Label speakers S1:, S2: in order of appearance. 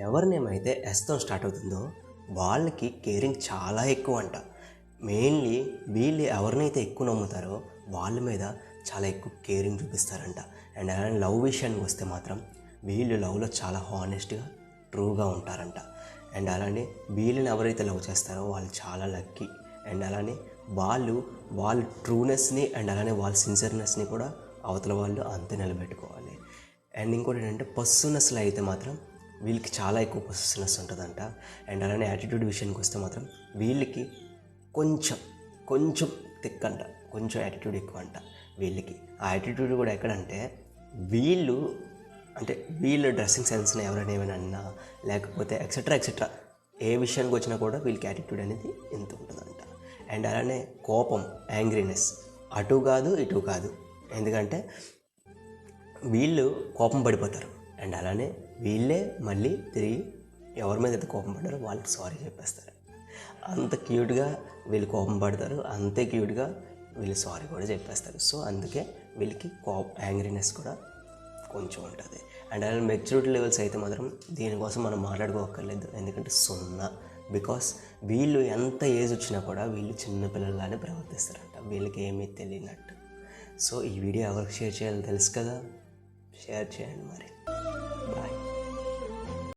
S1: ఎవరి నేమ్ అయితే ఎస్తో స్టార్ట్ అవుతుందో వాళ్ళకి కేరింగ్ చాలా ఎక్కువ అంట మెయిన్లీ వీళ్ళు ఎవరినైతే ఎక్కువ నమ్ముతారో వాళ్ళ మీద చాలా ఎక్కువ కేరింగ్ చూపిస్తారంట. అండ్ అలానే లవ్ విషయానికి వస్తే మాత్రం వీళ్ళు లవ్లో చాలా హానెస్ట్గా ట్రూగా ఉంటారంట. అండ్ అలానే వీళ్ళని ఎవరైతే లవ్ చేస్తారో వాళ్ళు చాలా లక్కీ. అండ్ అలానే వాళ్ళు వాళ్ళ ట్రూనెస్ని అండ్ అలానే వాళ్ళ సిన్సియర్నెస్ని కూడా అవతల వాళ్ళు అంతే నిలబెట్టుకోవాలి. అండ్ ఇంకోటి ఏంటంటే పర్సనస్లో అయితే మాత్రం వీళ్ళకి చాలా ఎక్కువ పొసెసివ్నెస్ ఉంటుందంట. అండ్ అలానే యాటిట్యూడ్ విషయానికి వస్తే మాత్రం వీళ్ళకి కొంచెం కొంచెం థిక్ అంట కొంచెం యాటిట్యూడ్ ఎక్కువ అంట వీళ్ళకి. ఆ యాటిట్యూడ్ కూడా ఎక్కడంటే వీళ్ళు అంటే వీళ్ళ డ్రెస్సింగ్ సెన్స్ని ఎవరైనా ఏమైనా అన్నా లేకపోతే ఎక్సెట్రా ఎక్సెట్రా ఏ విషయానికి వచ్చినా కూడా వీళ్ళకి యాటిట్యూడ్ అనేది ఎంత ఉంటుందంట. అండ్ అలానే కోపం యాంగ్రీనెస్ అటు కాదు ఇటు కాదు. ఎందుకంటే వీళ్ళు కోపం పడిపోతారు. అండ్ అలానే వీళ్ళే మళ్ళీ తిరిగి ఎవరి మీద అయితే కోపం పడ్డారో వాళ్ళకి సారీ చెప్పేస్తారు. అంత క్యూట్గా వీళ్ళు కోపం పడతారు అంతే క్యూట్గా వీళ్ళు సారీ కూడా చెప్పేస్తారు. సో అందుకే వీళ్ళకి కోప యాంగ్రీనెస్ కూడా కొంచెం ఉంటుంది. అండ్ అలానే మెచ్యూరిటీ లెవెల్స్ అయితే మాత్రం దీనికోసం మనం మాట్లాడుకోకర్లేదు ఎందుకంటే సున్నా. బికాస్ వీళ్ళు ఎంత ఏజ్ వచ్చినా కూడా వీళ్ళు చిన్నపిల్లలానే ప్రవర్తిస్తారంట. వీళ్ళకి ఏమీ తెలియనట్టు. సో ఈ వీడియో ఎవరికి షేర్ చేయాలో తెలుసు కదా? షేర్ చేయండి మరి. బాయ్.